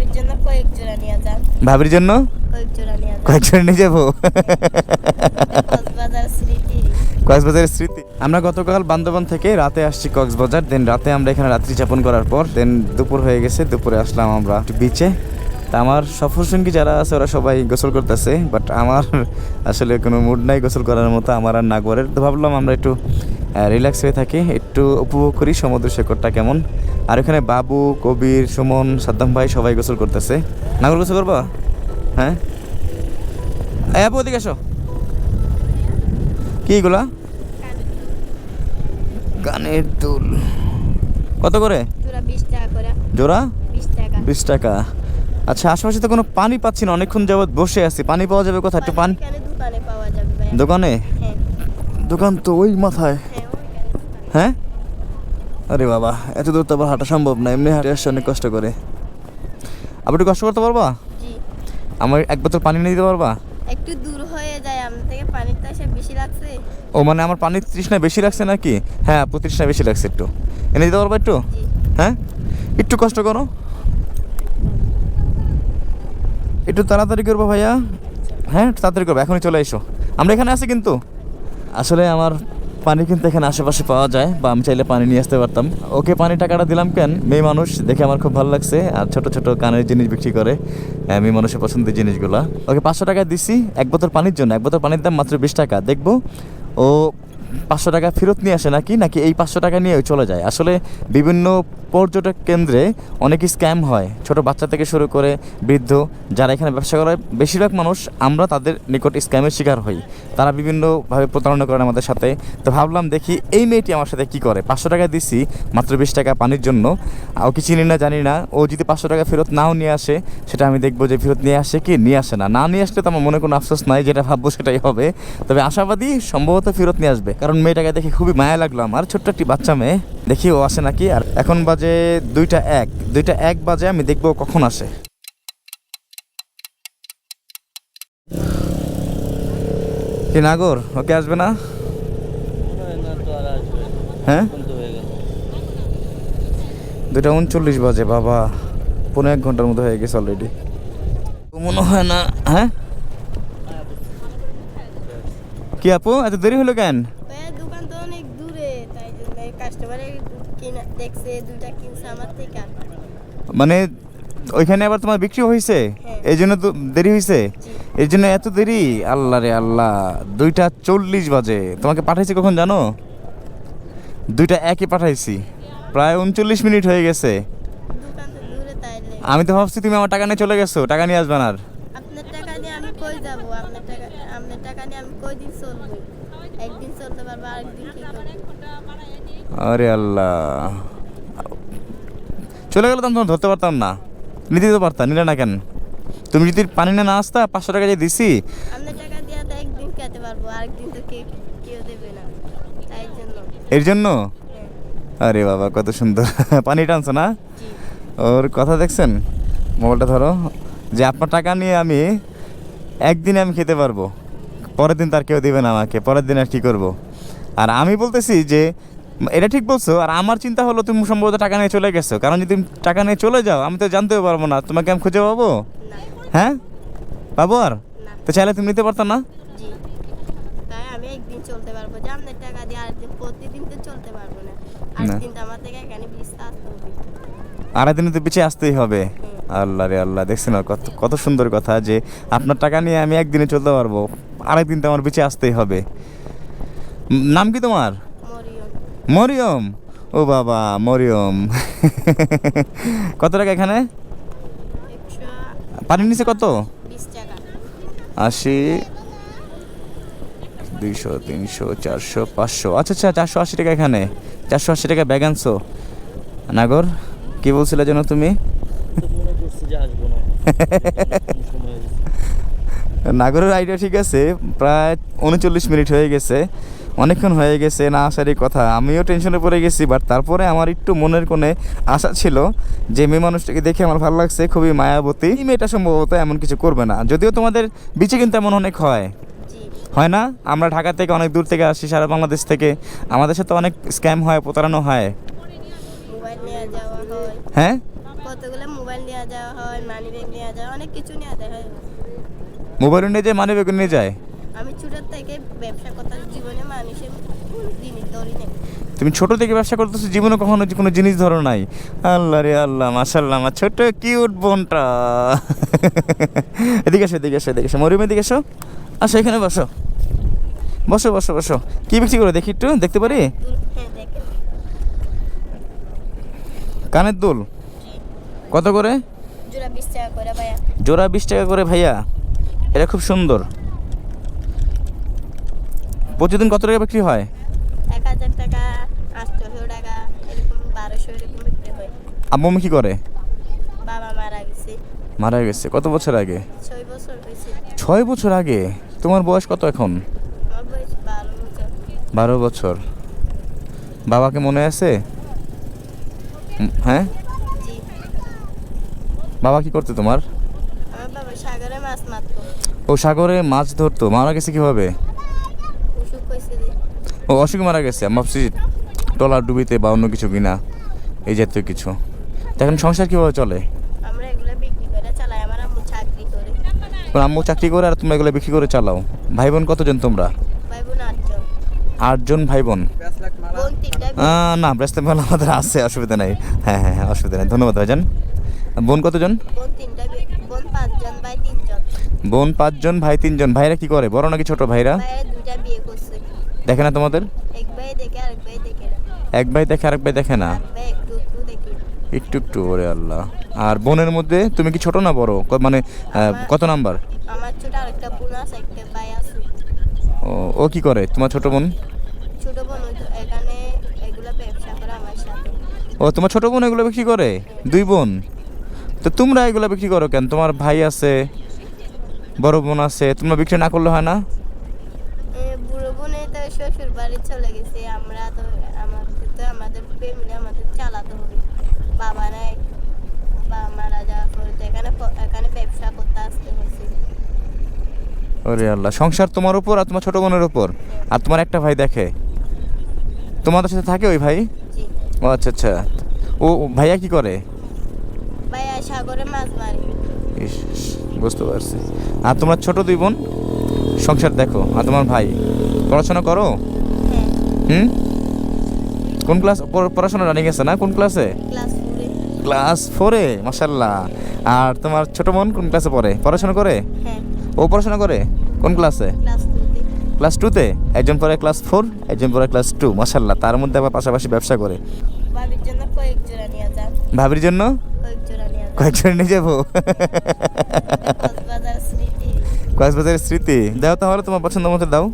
ভাবির জন্য কয়েক জোড়া নিয়ে যান। ভাবির জন্য? কয়েক জোড়া নিয়ে যান। কয়েকজন নিয়ে যাব? কক্সবাজার স্মৃতি। কক্সবাজারের স্মৃতি। আমরা গতকাল বান্দরবান থেকে রাতে আসছি কক্সবাজার দেন রাতে আমরা এখানে রাত্রি যাপন করার পর দেন দুপুর হয়ে গেছে দুপুরে আসলাম আমরা বিচে তা আমার সফর সঙ্গী যারা আছে ওরা সবাই গোসল করতেছে বাট আমার আসলে কোনো মুড নাই গোসল করার মতো আমার আর নাগরের তো ভাবলাম আমরা একটু রিল্যাক্স হয়ে থাকি একটু উপভোগ করি সমুদ্র সৈকতটা কেমন। আর এখানে বাবু কবির সুমন সাদ্দাম ভাই সবাই গোসল করতেছে। নাগর গোসল করবা? হ্যাঁ? আপু ওদিকে আসো। কি এগুলা? গানের দুল। কত করে? জোড়া বিশ টাকা আচ্ছা আশেপাশে তো কোনো পানি পাচ্ছি না অনেকক্ষণ যাবৎ বসে আছি। পানি পাওয়া যাবে কোথায়? একটু পানি দোকানে? হ্যাঁ। দোকান তো ওই মাথায়। হ্যাঁ? আরে বাবা এত দূর তো আবার হাঁটা সম্ভব না এমনি হাঁটে আসছে অনেক কষ্ট করে। আবার একটু কষ্ট করতে পারবা? আমার এক বোতল পানি নিয়ে দিতে পারবা? একটু দূর হয়ে যায় আমার থেকে পানিটা এসে বেশি লাগছে। ও মানে আমার পানির তৃষ্ণা বেশি লাগছে নাকি? হ্যাঁ আপু তৃষ্ণা বেশি লাগছে একটু। এনে দিতে পারবা একটু? হ্যাঁ? একটু কষ্ট করো। একটু তাড়াতাড়ি করব ভাইয়া। হ্যাঁ তাড়াতাড়ি করব এখনই চলে এসো। আমরা এখানে আছি কিন্তু। আসলে আমার পানি কিন্তু এখানে আশেপাশে পাওয়া যায়, বা আমি চাইলে পানি নিয়ে আসতে পারতাম। ওকে পানি টাকাটা দিলাম কেন? মেয়ে মানুষ, দেখে আমার খুব ভালো লাগছে। আর ছোট ছোট কানের জিনিস বিক্রি করে মেয়ে মানুষের পছন্দের জিনিসগুলো। ওকে পাঁচশো টাকা দিছি, এক বোতল পানির জন্য। এক বোতল পানির দাম মাত্র বিশ টাকা। দেখব ও পাঁচশো টাকা ফেরত নিয়ে আসে নাকি? নাকি এই পাঁচশো টাকা নিয়ে চলে যায়? আসলে বিভিন্ন পর্যটক কেন্দ্রে অনেক স্ক্যাম হয়। ছোট বাচ্চা থেকে শুরু করে বৃদ্ধ, যারা এখানে ব্যবসা করে, বেশিরভাগ মানুষ আমরা তাদের নিকট স্ক্যামের শিকার হই। তারা বিভিন্নভাবে প্রতারণা করেন আমাদের সাথে। তো ভাবলাম দেখি এই মেয়েটি আমার সাথে কি করে? পাঁচশো টাকা দিছি, মাত্র বিশ টাকা পানির জন্য। ওকে চিনি না জানি না। ও যদি পাঁচশো টাকা ফেরত নাও নিয়ে আসে, সেটা আমি দেখব যে ফেরত নিয়ে আসে কি, নিয়ে আসে না। না নিয়ে আসলে তো আমার মনে কোনো আফসোস নাই, যেটা ভাববো সেটাই হবে। তবে আশাবাদী সম্ভবত ফেরত নিয়ে আসবে। কারণ মেয়েটাকে দেখে খুবই মায়া লাগল আমার। ছোট্ট একটি বাচ্চা মেয়ে। দেখি ও আসে নাকি? আর এখন বাজে দুইটা এক। দুইটা এক বাজে, আমি দেখব কখন আসে। কি নাগর? ওকে আসবে না? হ্যাঁ? দুটা উনচল্লিশ বাজে, বাবা। পনেরো এক ঘণ্টার মতো হয়ে গেছে অলরেডি মনে হয় না হ্যাঁ? কি আপু, এত দেরি হলো কেন ভাইয়া দোকান তো অনেক দূরে তাই জন্য কাস্টমারে কিনা দেখছে দুইটা কিনছে আমার থেকে। মানে ওইখানে আবার তোমার বিক্রি হয়েছে হ্যাঁ। এই জন্য তো দেরি হয়েছে এর জন্য এত দেরি? আল্লাহ রে আল্লাহ দুইটা চল্লিশ বাজে। তোমাকে পাঠাইছি কখন জানো? দুইটা একই পাঠাইছি। প্রায় উনচল্লিশ মিনিট হয়ে গেছে। আমি তো ভাবছি তুমি আমার টাকা নিয়ে চলে গেছো টাকা নিয়ে আসবে না আর। আপনার টাকা নিয়ে আমি কই যাব? আপনার টাকা আপনার টাকা নিয়ে আমি কই দিন চলবো? একদিন চলতে পারব আরেকদিন কি করব? আরে আল্লাহ। চলে গেলে তো আমি ধরতে পারতাম না। নিতে তো পারতাম নিলে না কেন? তুমি যদি পানি না না আসতা পাঁচশো টাকা যে দিছি। এর জন্য? হ্যাঁ। আরে বাবা কত সুন্দর। পানি টানছো না? ওর কথা দেখছেন? মোবাইলটা ধরো। যে আপনার টাকা নিয়ে আমি একদিনে আমি খেতে পারব। পরের দিন তার কেউ দেবে না আমাকে। পরের দিন আর কী করব? আর আমি বলতেছি যে এটা ঠিক বলছো আর আমার চিন্তা হলো তুমি সম্ভবত টাকা নিয়ে চলে গেছো। কারণ যদি টাকা নিয়ে চলে যাও আমি তো জানতেও পারব না। তোমাকে আমি খুঁজে পাবো? হ্যাঁ? পাবো আর? তো চাইলে তুমি নিতে পারতো না? আমি একদিন চলতে পারব। যে টাকা দিয়ে আরেকদিন প্রতিদিন তো চলতে পারব না। আরেকদিন আমার থেকে এখানে বিস্তার আড়াই দিনে তো পিছিয়ে আসতেই হবে। আল্লাহ রে আল্লাহ দেখছেন না কত কত সুন্দর কথা যে আপনার টাকা নিয়ে আমি একদিনে চলতে পারব আরেক দিন তো আমার পিছিয়ে আসতেই হবে। নাম কি তোমার? মরিয়ম। ও বাবা, মরিয়ম। কত টাকা এখানে? পানির নিচে কত? আশি। দুইশো, তিনশো, চারশো, পাঁচশো। আচ্ছা আচ্ছা চারশো আশি টাকা এখানে। চারশো আশি টাকা ব্যাগ নাগর, কি বলছিলে যেন তুমি? নাগরের আইডিয়া ঠিক আছে। প্রায় উনচল্লিশ মিনিট হয়ে গেছে। অনেকক্ষণ হয়ে গেছে না আসারই কথা। আমিও টেনশনে পড়ে গেছি বাট তারপরে আমার একটু মনের কোণে আশা ছিল যে মেয়ে মানুষটাকে দেখে আমার ভালো লাগছে খুবই মায়াবতী। মেয়েটা সম্ভবত এমন কিছু করবে না। যদিও তোমাদের বিচে কিন্তু এমন অনেক হয়। হয় না? আমরা ঢাকা থেকে অনেক দূর থেকে আসি সারা বাংলাদেশ থেকে। আমাদের সাথে অনেক স্ক্যাম হয় প্রতারণা হয়। নিয়ে হয়? কতগুলো মোবাইল নেওয়া যাওয়া হয় মানি ব্যাগ অনেক কিছু নেওয়া যায় মোবাইল নিয়ে যায় মানে বেগুন নিয়ে যায়? আমি ছোটোর থেকে ব্যবসা করতে জীবনে মানুষের জিনিস ধরি নেই। তুমি ছোট থেকে ব্যবসা করতেছো জীবনে কখনো কোনো জিনিস ধরো নাই। আল্লাহ রে আল্লাহ মাশাল্লাহ আমার ছোট কিউট বোনটা। এদিকে এসো এদিকে এসো এদিকে এসো। মরিয়ম এদিকে এসো। আসো এখানে বসো। বসো বসো বসো। কি বিক্রি করে দেখি একটু দেখতে পারি? হ্যাঁ কানের দুল? কত করে? জোড়া বিশ টাকা করে ভাইয়া। এটা খুব সুন্দর। প্রতিদিন কত টাকা বিক্রি হয়? এক হাজার টাকা আটশোশো টাকা এরকম বারোশো এরকম বিক্রি হয়। আম্মু কি করে? বাবা মারা গেছে। মারা গেছে। কত বছর আগে? ছয় বছর হয়েছে। ছয় বছর আগে? তোমার বয়স কত এখন? বারো বছর। বাবাকে মনে আছে? হ্যাঁ? বাবা কি করতে তোমার? সাগরে মাছ ও সাগরে মাছ ধরতো। মারা গেছে কীভাবে? ও অসুখ মারা গেছে ভাবছি টলার ডুবিতে বা অন্য কিছু কিনা এই জাতীয় কিছু। এখন সংসার কীভাবে চলে? আম্মু চাকরি করে। আর তোমরা এগুলো বিক্রি করে চালাও। ভাই বোন কতজন তোমরা? আটজন। ভাই বোন না ব্রেসলেট মালা আমাদের আছে অসুবিধা নেই। হ্যাঁ হ্যাঁ হ্যাঁ অসুবিধা নেই। ধন্যবাদ ভাইজান। বোন কতজন? বোন তিনটা বিয়ে- বোন পাঁচজন ভাই তিনজন। বোন পাঁচজন ভাই তিনজন। ভাইরা কি করে বড় নাকি ছোট ভাইরা? দেখে না তোমাদের? এক ভাই দেখে আরেক ভাই দেখে না। একটু একটু ওরে আল্লাহ। আর বোনের মধ্যে তুমি কি ছোট না বড়? মানে কত নাম্বার? আমার ছোট আরেকটা বোন আছে একটা ভাই আছে। ও ও কি করে? তোমার ছোট বোন? ছোট বোন এখানে এগুলো ব্যবসা করে আমার সাথে। ও তোমার ছোট বোন এগুলো বিক্রি করে? দুই বোন? তো তোমরা এগুলো বিক্রি করো কেন? তোমার ভাই আছে বড় বোন আছে তোমরা বিক্রি না করলে হয় না? শ্বশুর বাড়ি চলে গেছে। আমরা তো আমাদের তো আমাদের ফ্যামিলি আমাদের চালাতে হবে। বাবা নাই বাবা মারা যাওয়ার পরে তো এখানে এখানে ব্যবসা করতে আসতে হয়েছে। ওরে আল্লাহ সংসার তোমার উপর আর তোমার ছোট বোনের উপর? আর তোমার একটা ভাই দেখে? তোমাদের সাথে থাকে ওই ভাই? ও আচ্ছা আচ্ছা। ও ভাইয়া কি করে? ভাইয়া সাগরে মাছ মারি। ইস, বুঝতে পারছি। আর তোমার ছোট দুই বোন? সংসার দেখো। আর তোমার ভাই? পড়াশোনা করো? হুম? কোন ক্লাস পড়াশোনা রানিং আছে না? কোন ক্লাসে? ক্লাস ফোরে মাসাল্লাহ আর তোমার ছোট বোন কোন ক্লাসে পড়ে? পড়াশোনা করে? হ্যাঁ। ও পড়াশোনা করে? কোন ক্লাসে? ক্লাস টুতে একজন পড়ে ক্লাস ফোর একজন পড়ে ক্লাস টু মাসাল্লাহ তার মধ্যে আবার পাশাপাশি ব্যবসা করে। ভাবির জন্য কয়েকজন নিয়ে যাব। কক্সবাজারের স্মৃতি। দাও তাহলে তোমার পছন্দ মতো দাও।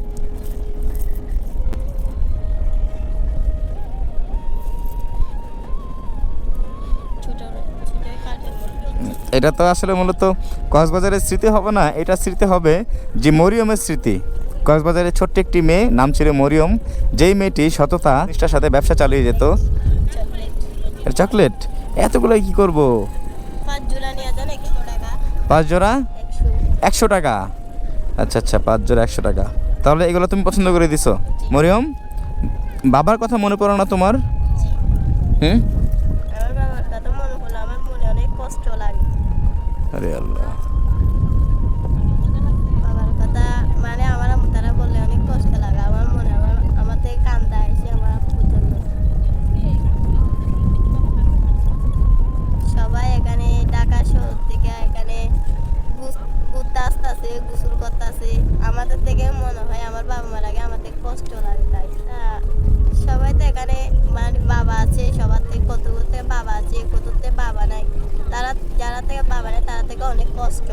এটা তো আসলে মূলত কক্সবাজারের স্মৃতি হবে না এটা স্মৃতি হবে যে মরিয়মের স্মৃতি। কক্সবাজারের ছোট্ট একটি মেয়ে নাম ছিল মরিয়ম। যেই মেয়েটি সততা নিষ্ঠার সাথে ব্যবসা চালিয়ে যেত। চকলেট? এতগুলো কি করব? পাঁচ জোড়া একশো টাকা। আচ্ছা আচ্ছা পাঁচ জোড়া একশো টাকা। তাহলে এগুলো তুমি পছন্দ করে দিছো। মরিয়ম বাবার কথা মনে পড়ো না তোমার? হুম? আরে আল্লাহ। বাবার কথা মানে আমার তারা বললে অনেক কষ্ট লাগে। আমার মনে আমার আমার থেকে কান্দা এসে আমার আব্বুর সবাই এখানে ঢাকা শহর থেকে এখানে ঘুরতে আসতেছে, গোসল করতেছে। আমাদের থেকে মনে হয় আমার বাবা মার আগে আমাদের কষ্ট লাগে তাই সবাই তো এখানে মানে বাবা আছে, সবার থেকে কত করতে বাবা আছে কত থেকে বাবা নাই, তারা যারা থেকে বাবা নেই, তারা থেকে অনেক কষ্ট।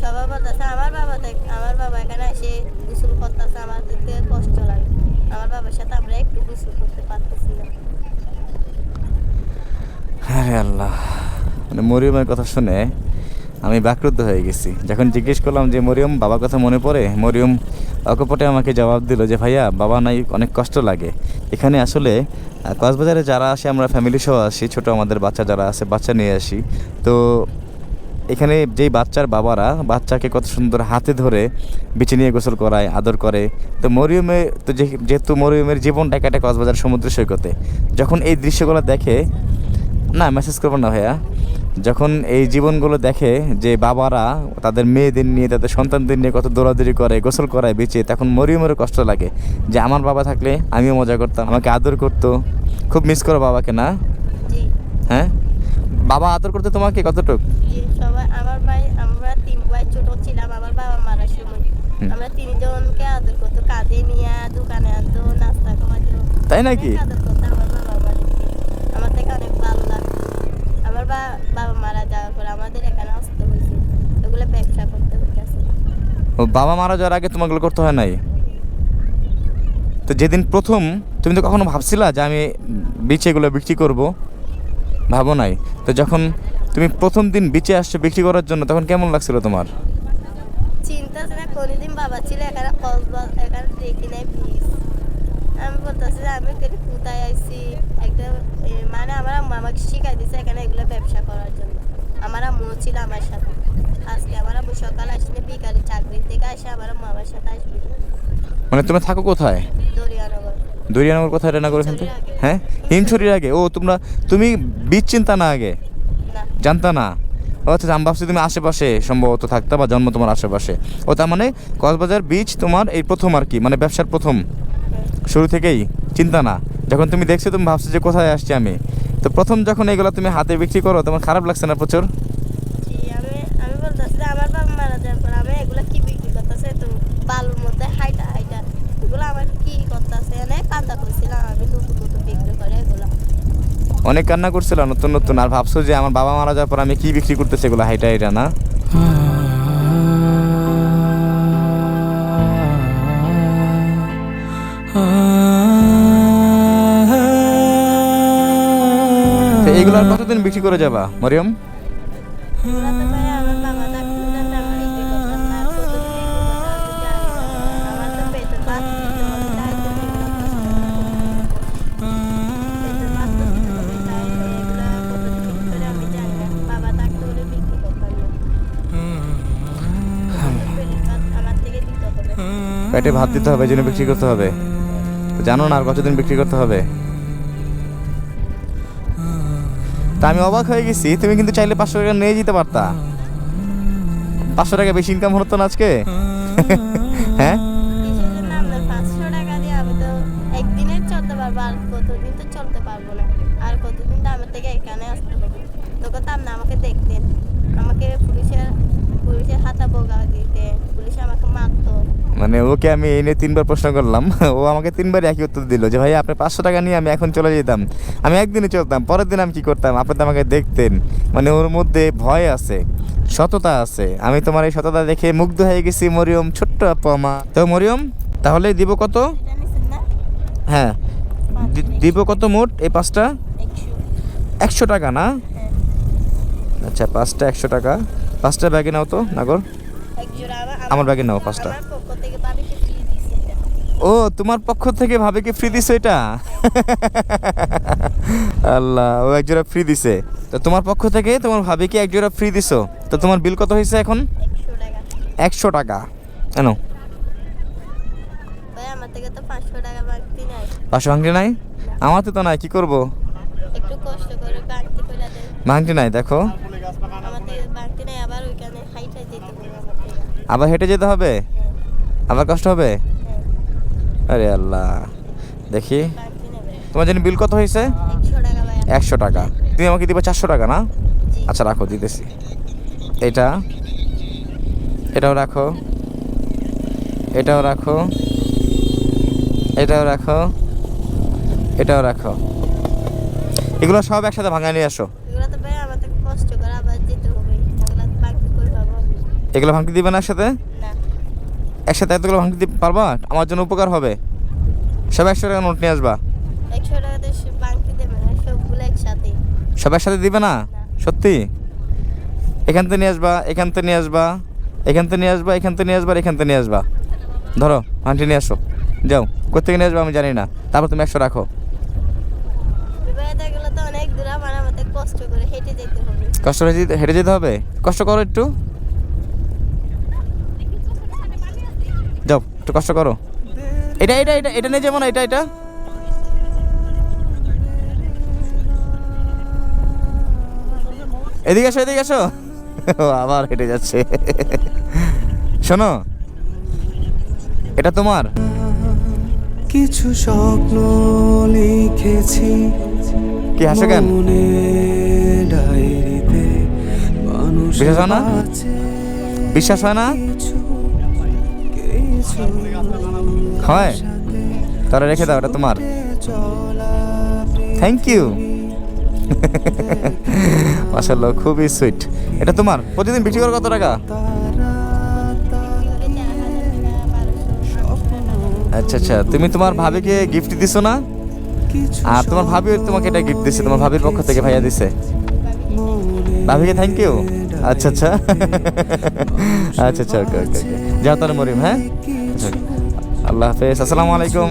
সবাই বলতেছে, আমার বাবা থেকে আমার বাবা এখানে এসে গোসল করতেছে, আমাদের থেকে কষ্ট লাগে। আমার বাবার সাথে আমরা একটু গোসল করতে পারতেছি না। আরে আল্লাহ মানে মরিয়মের কথা শুনে আমি বাকরুদ্ধ হয়ে গেছি। যখন জিজ্ঞেস করলাম যে, মরিয়ম, বাবার কথা মনে পড়ে? মরিয়ম অকপটে আমাকে জবাব দিল যে, ভাইয়া, বাবা নাই, অনেক কষ্ট লাগে। এখানে আসলে কক্সবাজারে যারা আসে, আমরা ফ্যামিলি সহ আসি, ছোট আমাদের বাচ্চা যারা আছে, বাচ্চা নিয়ে আসি। তো এখানে যেই বাচ্চার বাবারা, বাচ্চাকে কত সুন্দর হাতে ধরে বিছে নিয়ে গোসল করায়, আদর করে। তো মরিয়মে, তো যেহেতু মরিয়মের জীবনটা কাটে কক্সবাজার সমুদ্র সৈকতে, যখন এই দৃশ্যগুলো দেখে, না মেসেজ করব না, ভাইয়া। যখন এই জীবনগুলো দেখে যে বাবারা তাদের মেয়েদের নিয়ে তাদের সন্তানদের নিয়ে কত দৌড়াদৌড়ি করে গোসল করায় বেঁচে তখন মরিয়ে মরে কষ্ট লাগে যে আমার বাবা থাকলে আমিও মজা করতাম আমাকে আদর করতো। খুব মিস করো বাবাকে না? হ্যাঁ? বাবা আদর করতে তোমাকে কতটুক? সবাই আমার ভাই আমরা তিন ভাই ছোট ছিলাম আমার বাবা মারা সময়। আমরা তিনজনকে আদর করতো কাঁধে নিয়ে দোকানে আনতো নাস্তা খাওয়াতো তাই নাকি? আদর করতো আমার বাবা আমার থেকে অনেক ভালো লাগতো। আমার বাবা মারা যাওয়ার পর আমাদের এখানে আসতে হয়েছে। এগুলো ব্যবসা করতে হইতেছে। ও বাবা মারা যাওয়ার আগে তোমাগুলো করতে হয় নাই? তো যেদিন প্রথম তুমি তো কখনো ভাবছিলা যে আমি বিচে এগুলো বিক্রি করব? ভাবো নাই। তো যখন তুমি প্রথম দিন বিচে আসছো বিক্রি করার জন্য তখন কেমন লাগছিল তোমার? চিন্তা কোনোদিন বাবা ছিল এখানে এখানে দেখি নাই আমি বলতেছি যে আমি এখানে কোথায় আইছি একটা মানে আমার আম্মু আমাকে শিখাই দিছে এখানে এগুলো ব্যবসা করার জন্য। আমার আম্মু ছিল আমার সাথে। আজকে আমার আম্মু সকাল আসলে বিকালে চাকরি থেকে আসে আমার আম্মু আমার সাথে আসবে। মানে তুমি থাকো কোথায়? দরিয়ানগর। দরিয়ানগর কোথায় রান্না করে এখান থেকে। হ্যাঁ? হিমছড়ির আগে? ও তোমরা তুমি বীজ চিন্তা না আগে? জানতা না? ও আচ্ছা আমি ভাবছি তুমি আশেপাশে সম্ভবত থাকতা বা জন্ম তোমার আশেপাশে। ও তার মানে কক্সবাজার বীজ তোমার এই প্রথম আর কি মানে ব্যবসার প্রথম। শুরু থেকেই। চিন্তা না। যখন তুমি দেখছ তুমি ভাবছ যে কোথায় আসছি আমি। তো প্রথম যখন এগুলো তুমি হাতে বিক্রি করো তোমার খারাপ লাগছে না প্রচুর? জি, আমি আমি বলতেছি যে আমার বাবা মারা যাওয়ার পর আমি এগুলো কি বিক্রি করতেছে তো বালুর মধ্যে হাইটা হাইটা। এগুলো আমার কি করতেছে এনে কান্দা করছিলাম নতুন নতুন বিক্রি করে এগুলো। অনেক কান্না করছিল নতুন নতুন। আর ভাবছ যে আমার বাবা মারা যাওয়ার পর আমি কি বিক্রি করতেছি এগুলো হাইটা হাইটা না? পেটের ভাত আমার থেকে দিতে হবে পেটে ভাত দিতে হবে জন্য বিক্রি করতে হবে। জানো না আর কতদিন বিক্রি করতে হবে? তা আমি অবাক হয়ে গেছি তুমি কিন্তু চাইলে পাঁচশো টাকা নিয়ে যেতে পারতা। পাঁচশো টাকা বেশি ইনকাম হতো না আজকে? মানে ওকে আমি এই নিয়ে তিনবার প্রশ্ন করলাম। ও আমাকে তিনবার একই উত্তর দিল যে ভাই আপনি পাঁচশো টাকা নিয়ে আমি এখন চলে যেতাম। আমি একদিনে চলতাম, পরের দিন আমি কী করতাম? আপনি তো আমাকে দেখতেন। মানে ওর মধ্যে ভয় আছে, সততা আছে। আমি তোমার এই সততা দেখে মুগ্ধ হয়ে গেছি, মরিয়ম, ছোট্ট আপু আমার। তো মরিয়ম, তাহলে দিব কত? হ্যাঁ দিব কত মোট এই পাঁচটা? একশো টাকা না? আচ্ছা পাঁচটা একশো টাকা। পাঁচটা ব্যাগে নাও তো, নাগর। আমার ব্যাগে নাও পাঁচটা আমার পক্ষ থেকে বাবিকে ফ্রি দিছে এটা। ও তোমার পক্ষ থেকে ভাবে কি ফ্রি দিছে এটা? আল্লাহ ও এক জোড়া ফ্রি দিছে। তো তোমার পক্ষ থেকে তোমার ভাবে কি এক জোড়া ফ্রি দিছো? তো তোমার বিল কত হয়েছে এখন? একশো টাকা। কেন পাঁচশো ভাঙটি নাই। আমার তো তো নাই কি করব? ভাঙটি নাই দেখো। আবার হেঁটে যেতে হবে? আবার কষ্ট হবে? আরে আল্লাহ। দেখি। তোমার জন্য বিল কত হয়েছে? একশো টাকা। তুমি আমাকে দিবে চারশো টাকা না? আচ্ছা রাখো দিতেছি। এটা। এটাও রাখো। এটাও রাখো। এটাও রাখো। এটাও রাখো। এগুলো সব একসাথে ভাঙা নিয়ে আসো। এগুলো ভাঙতে দিবে না একসাথে? একসাথে এতগুলো ভাঙতে দিতে পারবা? আমার জন্য উপকার হবে। সব একশো টাকা নোট নিয়ে আসবা। সব একসাথে। দিবে না? সত্যি? এখান থেকে নিয়ে আসবা এখান থেকে নিয়ে আসবা এখান থেকে নিয়ে আসবা এখান থেকে নিয়ে আসবা এখান থেকে নিয়ে আসবা। ধরো আন্টি নিয়ে আসো। যাও কোথেকে নিয়ে আসবা আমি জানি না। তারপর তুমি একশো রাখো। কষ্ট করে হেঁটে যেতে হবে। কষ্ট হয়ে হেঁটে যেতে হবে? কষ্ট করো একটু যাও একটু কষ্ট করো। এটা এটা এটা এটা নিয়ে যাব না এটা এটা। এদিকে আসো এদিকে আসো ও, আবার হেঁটে যাচ্ছে। শোনো এটা তোমার। কিছু স্বপ্ন লিখেছি কি হাসো কেন? বিশ্বাস হয় না? আছে বিশ্বাস হয় না? হয়? তাহলে রেখে দাও, এটা তোমার। থ্যাংক ইউ মাসাল্লাহ খুবই সুইট এটা তোমার? প্রতিদিন বিক্রি করো কত টাকা? আচ্ছা আচ্ছা তুমি তোমার ভাবিকে গিফট দিছো না? আর তোমার ভাবিও তোমাকে এটা গিফট দিছে, তোমার ভাবির পক্ষ থেকে ভাইয়া দিছে। ভাবিকে থ্যাংক ইউ আচ্ছা আচ্ছা। আচ্ছা আচ্ছা ওকে ওকে ওকে। যাও তাহলে মরিম হ্যাঁ? আচ্ছা, আল্লাহ হাফেজ আসসালামু আলাইকুম।